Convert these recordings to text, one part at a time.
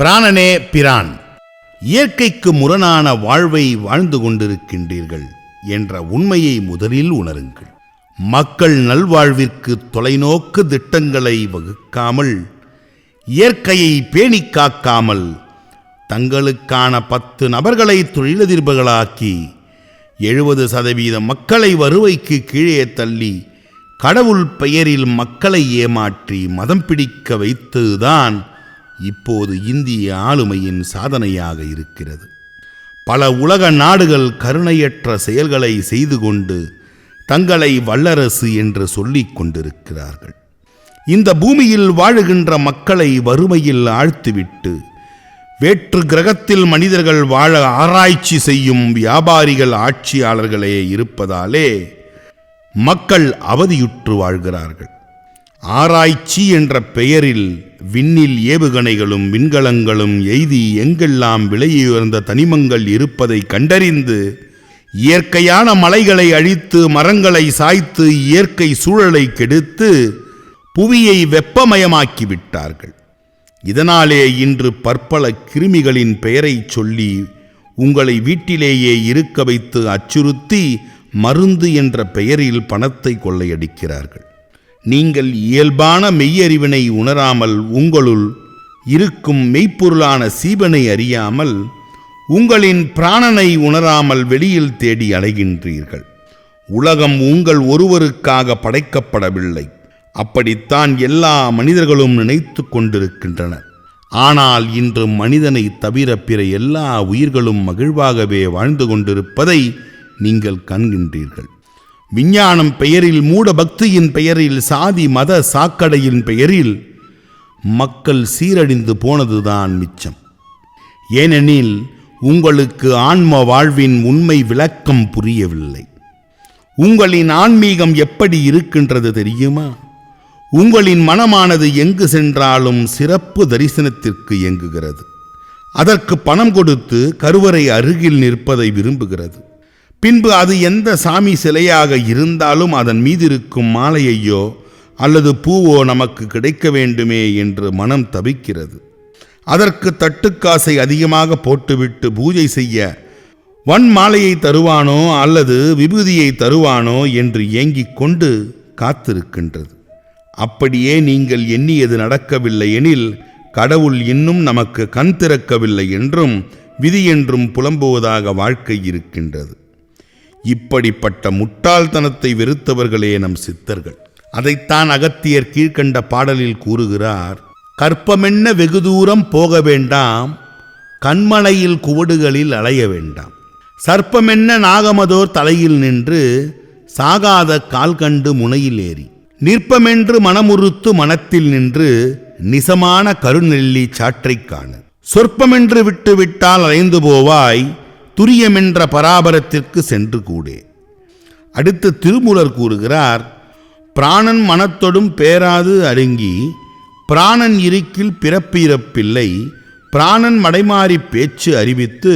பிராணனே பிரான் இயற்கைக்கு முரணான வாழ்வை வாழ்ந்து கொண்டிருக்கின்றீர்கள் என்ற உண்மையை முதலில் உணருங்கள். மக்கள் நல்வாழ்விற்கு தொலைநோக்கு திட்டங்களை வகுக்காமல் இயற்கையை பேணிக் காக்காமல் தங்களுக்கான பத்து நபர்களை தொழிலதிர்பர்களாக்கி எழுபது சதவீத மக்களை வருவைக்கு கீழே தள்ளி கடவுள் பெயரில் மக்களை ஏமாற்றி மதம் பிடிக்க வைத்துதான் இப்போது இந்திய ஆளுமையின் சாதனையாக இருக்கிறது. பல உலக நாடுகள் கருணையற்ற செயல்களை செய்து கொண்டு தங்களை வல்லரசு என்று சொல்லிக் கொண்டிருக்கிறார்கள். இந்த பூமியில் வாழுகின்ற மக்களை வறுமையில் ஆழ்த்திவிட்டு வேற்று கிரகத்தில் மனிதர்கள் வாழ ஆராய்ச்சி செய்யும் வியாபாரிகள் ஆட்சியாளர்களே இருப்பதாலே மக்கள் அவதியுற்று வாழ்கிறார்கள். ஆராய்ச்சி என்ற பெயரில் விண்ணில் ஏவுகணைகளும் விண்கலங்களும் எய்தி எங்கெல்லாம் விலையுயர்ந்த தனிமங்கள் இருப்பதை கண்டறிந்து இயற்கையான மலைகளை அழித்து மரங்களை சாய்த்து இயற்கை சூழலை கெடுத்து புவியை வெப்பமயமாக்கிவிட்டார்கள். இதனாலே இன்று பற்பல கிருமிகளின் பெயரைச் சொல்லி உங்களை வீட்டிலேயே இருக்க வைத்து அச்சுறுத்தி மருந்து என்ற பெயரில் பணத்தை கொள்ளையடிக்கிறார்கள். நீங்கள் இயல்பான மெய்யறிவினை உணராமல் உங்களுள் இருக்கும் மெய்ப்பொருளான சீபனை அறியாமல் உங்களின் பிராணனை உணராமல் வெளியில் தேடி அலைகின்றீர்கள். உலகம் உங்கள் ஒருவருக்காக படைக்கப்படவில்லை. அப்படித்தான் எல்லா மனிதர்களும் நினைத்து கொண்டிருக்கின்றனர் ஆனால் இன்று மனிதனை தவிர பிற எல்லா உயிர்களும் மகிழ்வாகவே வாழ்ந்து கொண்டிருப்பதை நீங்கள் காண்கின்றீர்கள். விஞ்ஞானம் பெயரில் மூட பக்தியின் பெயரில் சாதி மத சாக்கடையின் பெயரில் மக்கள் சீரழிந்து போனதுதான் மிச்சம். ஏனெனில் உங்களுக்கு ஆன்ம வாழ்வின் உண்மை விளக்கம் புரியவில்லை. உங்களின் ஆன்மீகம் எப்படி இருக்கின்றது தெரியுமா? உங்களின் மனமானது எங்கு சென்றாலும் சிறப்பு தரிசனத்திற்கு இயங்குகிறது. அதற்கு பணம் கொடுத்து கருவறை அருகில் நிற்பதை விரும்புகிறது. பின்பு அது எந்த சாமி சிலையாக இருந்தாலும் அதன் மீதி இருக்கும் மாலையையோ அல்லது பூவோ நமக்கு கிடைக்க வேண்டுமே என்று மனம் தவிக்கிறது. அதற்கு தட்டுக்காசை அதிகமாக போட்டுவிட்டு பூஜை செய்ய வன் மாலையை தருவானோ அல்லது விபூதியை தருவானோ என்று ஏங்கிக் கொண்டு காத்திருக்கின்றது. அப்படியே நீங்கள் எண்ணியது நடக்கவில்லை எனில் கடவுள் இன்னும் நமக்கு கண் திறக்கவில்லை என்றும் விதி என்றும் புலம்புவதாக வாழ்க்கை இருக்கின்றது. இப்படிப்பட்ட முட்டாள்தனத்தை வெறுத்தவர்களே நம் சித்தர்கள். அதைத்தான் அகத்தியர் கீழ்க்கண்ட பாடலில் கூறுகிறார் கற்பமென்ன வெகு தூரம் போக வேண்டாம் கண்மலையில் குவடுகளில் அலைய வேண்டாம். சர்ப்பமென்ன நாகமதோர் தலையில் நின்று சாகாத கால் கண்டு முனையில் ஏறி நிற்பமென்று மனமுறுத்து மனத்தில் நின்று நிசமான கருநெல்லி சாற்றைக் காண. சொற்பமென்று விட்டு விட்டால் அலைந்து போவாய் துரியமென்ற பராபரத்திற்கு சென்று கூடே அடுத்து திருமூலர் கூறுகிறார் பிராணன் மனத்தொடும் பேராது அருங்கி பிராணன் இருக்கில் பிறப்பு இறப்பில்லை பிராணன் மடைமாறி பேச்சு அறிவித்து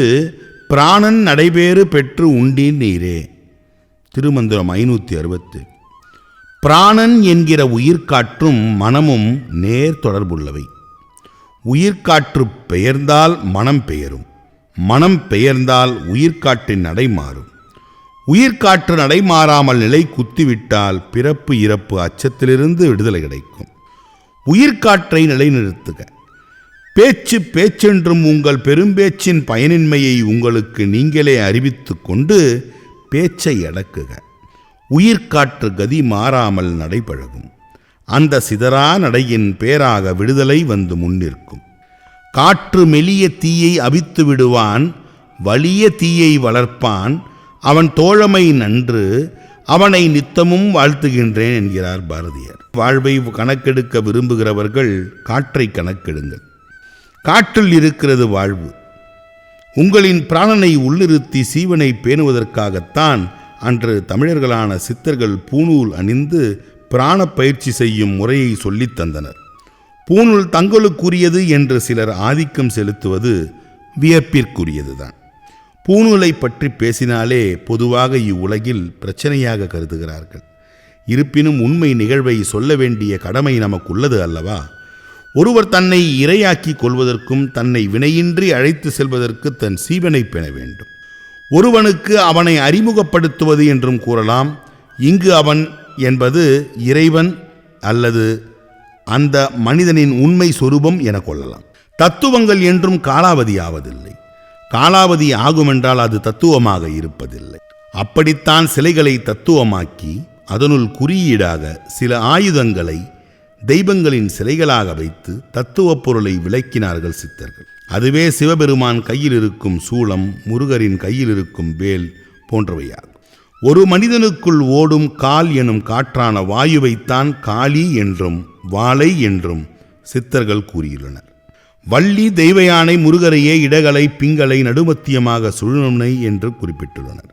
பிராணன் நடைபேறு பெற்று உண்டீன் நீரே. திருமந்திரம் ஐநூற்றி அறுபத்து. பிராணன் என்கிற உயிர்காற்றும் மனமும் நேர் தொடர்புள்ளவை. உயிர்காற்று பெயர்ந்தால் மனம் பெயரும். மனம் பெயர்ந்தால் உயிர்காற்றின் நடை மாறும் உயிர்காற்று நடைமாறாமல் நிலை குத்திவிட்டால் பிறப்பு இறப்பு அச்சத்திலிருந்து விடுதலை கிடைக்கும். உயிர்காற்றை நிலைநிறுத்துக. பேச்சு பேச்சென்றும் உங்கள் பெரும்பேச்சின் பயனின்மையை உங்களுக்கு நீங்களே அறிவித்து கொண்டு பேச்சை அடக்குக. உயிர்காற்று கதி மாறாமல் நடைபழகும். அந்த சிதறா நடையின் பேராக விடுதலை வந்து முன்னிற்கும். காற்று மெலிய தீயை அவித்து விடுவான் வலிய தீயை வளர்ப்பான் அவன் தோழமை நன்று அவனை நித்தமும் வாழ்த்துகின்றேன் என்கிறார் பாரதியார். வாழ்வை கணக்கெடுக்க விரும்புகிறவர்கள் காற்றை கணக்கெடுங்கள். காற்றில் இருக்கிறது வாழ்வு. உங்களின் பிராணனை உள்ளிருத்தி சீவனை பேணுவதற்காகத்தான் அன்று தமிழர்களான சித்தர்கள் பூணூல் அணிந்து பிராண பயிற்சி செய்யும் முறையை சொல்லித் தந்தனர். பூணூல் தங்களுக்குரியது என்று சிலர் ஆதிக்கம் செலுத்துவது வியப்பிற்குரியதுதான். பூணூலை பற்றி பேசினாலே பொதுவாக இவ்வுலகில் பிரச்சனையாக கருதுகிறார்கள். இருப்பினும் உண்மை நிகழ்வை சொல்ல வேண்டிய கடமை நமக்குள்ளது அல்லவா? ஒருவர் தன்னை இரையாக்கிக் கொள்வதற்கும் தன்னை வினையின்றி அழைத்து செல்வதற்கு தன் சீவனை பெற வேண்டும். ஒருவனுக்கு அவனை அறிமுகப்படுத்துவது என்றும் கூறலாம். இங்கு அவன் என்பது இறைவன் அல்லது அந்த மனிதனின் உண்மை சொரூபம் என கொள்ளலாம். தத்துவங்கள் என்றும் காலாவதி ஆவதில்லை காலாவதி ஆகுமென்றால் அது தத்துவமாக இருப்பதில்லை. அப்படித்தான் சிலைகளை தத்துவமாக்கி அதனுள் குறியீடாக சில ஆயுதங்களை தெய்வங்களின் சிலைகளாக வைத்து தத்துவ பொருளை விளக்கினார்கள் சித்தர்கள். அதுவே சிவபெருமான் கையில் இருக்கும் சூளம் முருகரின் கையில் இருக்கும் வேல் போன்றவையாகும். ஒரு மனிதனுக்குள் ஓடும் கால் எனும் காற்றான வாயுவைத்தான் காளி என்றும் வாளை என்றும் சித்தர்கள் கூறியுள்ளனர். வள்ளி தெய்வயானை முருகரையே இடகலை பிங்களை நடுமத்தியமாக சுழுனை என்று குறிப்பிட்டுள்ளனர்.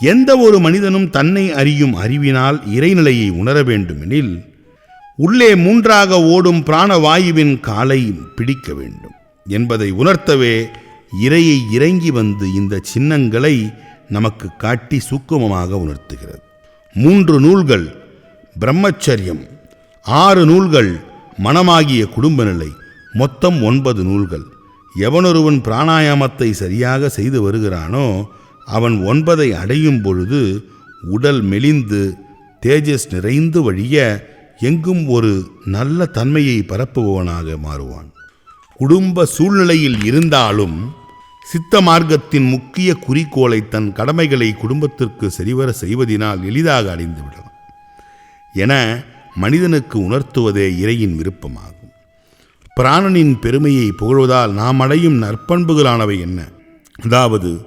எந்த ஒரு மனிதனும் தன்னை அறியும் அறிவினால் இறைநிலையை உணர வேண்டுமெனில் உள்ளே மூன்றாக ஓடும் பிராணவாயுவின் காலை பிடிக்க வேண்டும் என்பதை உணர்த்தவே இறையை இறங்கி வந்து இந்த சின்னங்களை நமக்கு காட்டி சூக்குமமாக உணர்த்துகிறது. மூன்று நூல்கள் பிரம்மச்சரியம் ஆறு நூல்கள் மனமாகிய குடும்ப நிலை மொத்தம் ஒன்பது நூல்கள். எவனொருவன் பிராணாயாமத்தை சரியாக செய்து வருகிறானோ அவன் ஒன்பதை அடையும் பொழுது உடல் மெலிந்து தேஜஸ் நிறைந்து வழிய எங்கும் ஒரு நல்ல தன்மையை பரப்புபவனாக மாறுவான். குடும்ப சூழ்நிலையில் இருந்தாலும் சித்த மார்க்கத்தின் முக்கிய குறிக்கோளை தன் கடமைகளை குடும்பத்திற்கு சரிவர செய்வதினால் எளிதாக அடைந்து விடலாம் என மனிதனுக்கு உணர்த்துவதே இறையின் விருப்பமாகும். பிராணனின் பெருமையை புகழ்வதால் நாம் அடையும் நற்பண்புகளானவை என்ன? அதாவது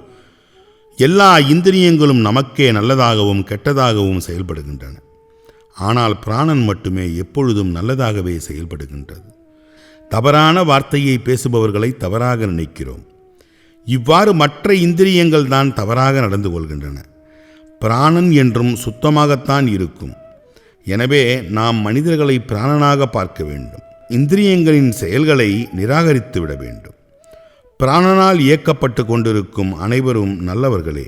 எல்லா இந்திரியங்களும் நமக்கே நல்லதாகவும் கெட்டதாகவும் செயல்படுகின்றன. ஆனால் பிராணன் மட்டுமே எப்பொழுதும் நல்லதாகவே செயல்படுகின்றது. தவறான வார்த்தையை பேசுபவர்களை தவறாக நினைக்கிறோம். இவ்வாறு மற்ற இந்திரியங்கள் தான் தவறாக நடந்து கொள்கின்றன. பிராணன் என்றும் சுத்தமாகத்தான் இருக்கும். எனவே நாம் மனிதர்களை பிராணனாக பார்க்க வேண்டும். இந்திரியங்களின் செயல்களை நிராகரித்து விட வேண்டும். பிராணனால் இயக்கப்பட்டு கொண்டிருக்கும் அனைவரும் நல்லவர்களே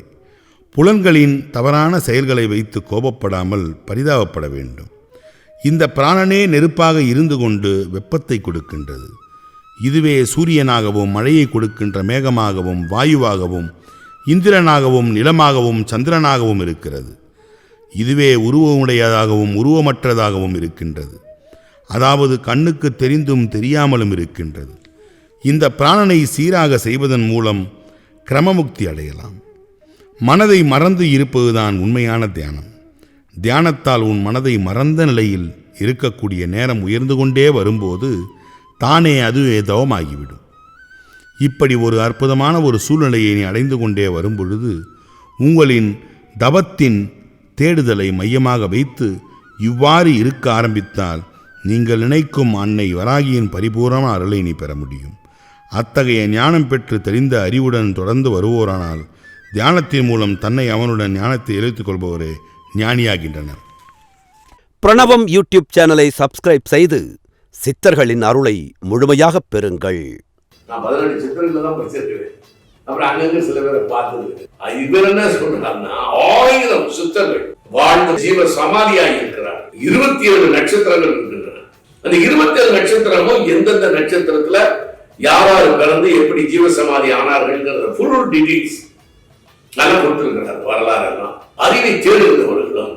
புலன்களின் தவறான செயல்களை வைத்து கோபப்படாமல் பரிதாபப்பட வேண்டும். இந்த பிராணனே நெருப்பாக இருந்து கொண்டு வெப்பத்தை கொடுக்கின்றது. இதுவே சூரியனாகவும் மழையை கொடுக்கின்ற மேகமாகவும் வாயுவாகவும் இந்திரனாகவும் நிலமாகவும் சந்திரனாகவும் இருக்கிறது. இதுவே உருவமுடையதாகவும் உருவமற்றதாகவும் இருக்கின்றது. அதாவது கண்ணுக்கு தெரிந்தும் தெரியாமலும் இருக்கின்றது. இந்த பிராணனை சீராக செய்வதன் மூலம் கிரமமுக்தி அடையலாம். மனதை மறந்து இருப்பதுதான் உண்மையான தியானம். தியானத்தால் உன் மனதை மறந்த நிலையில் இருக்கக்கூடிய நேரம் உயர்ந்து கொண்டே வரும்போது தானே அதுவே தவமாகிவிடும் இப்படி ஒரு அற்புதமான ஒரு சூழ்நிலையை நீ அடைந்து கொண்டே வரும்பொழுது உங்களின் தவத்தின் தேடுதலை மையமாக வைத்து இவ்வாறு இருக்க ஆரம்பித்தால் நீங்கள் நினைக்கும் அன்னை வராகியின் பரிபூரண அருளை நீ பெற முடியும். அத்தகைய ஞானம் பெற்று தெரிந்த அறிவுடன் தொடர்ந்து வருவோரானால் தியானத்தின் மூலம் தன்னை அவனுடன் ஞானத்தை எழுத்துக் கொள்பவரே ஞானியாகின்றனர். பிரணவம் யூடியூப் சேனலை சப்ஸ்கிரைப் செய்து சித்தர்களின் அருளை முழுமையாக பெறுங்கள். நான் பதினெட்டு சித்திரங்கள் தான் படிச்சிருக்கிறேன். அப்புறம் அங்கங்க சில பேரை பார்த்தது. அது இவர் என்ன சொல்றாருன்னா ஆயிரம் சித்தர்கள் வாழ்ந்த ஜீவ சமாதியாக இருக்கிறார். இருபத்தி ஏழு நட்சத்திரங்கள் இருக்கின்றன. அந்த இருபத்தி ஏழு நட்சத்திரமும் எந்தெந்த நட்சத்திரத்துல யாராரு பிறந்து எப்படி ஜீவ சமாதி ஆனார்கள்ங்கிறத ஃபுல் டீடைல்ஸ் நல்லா கொடுத்திருக்கிறார் வரலாறு எல்லாம். அறிவை தேடுகிறவர்களும்.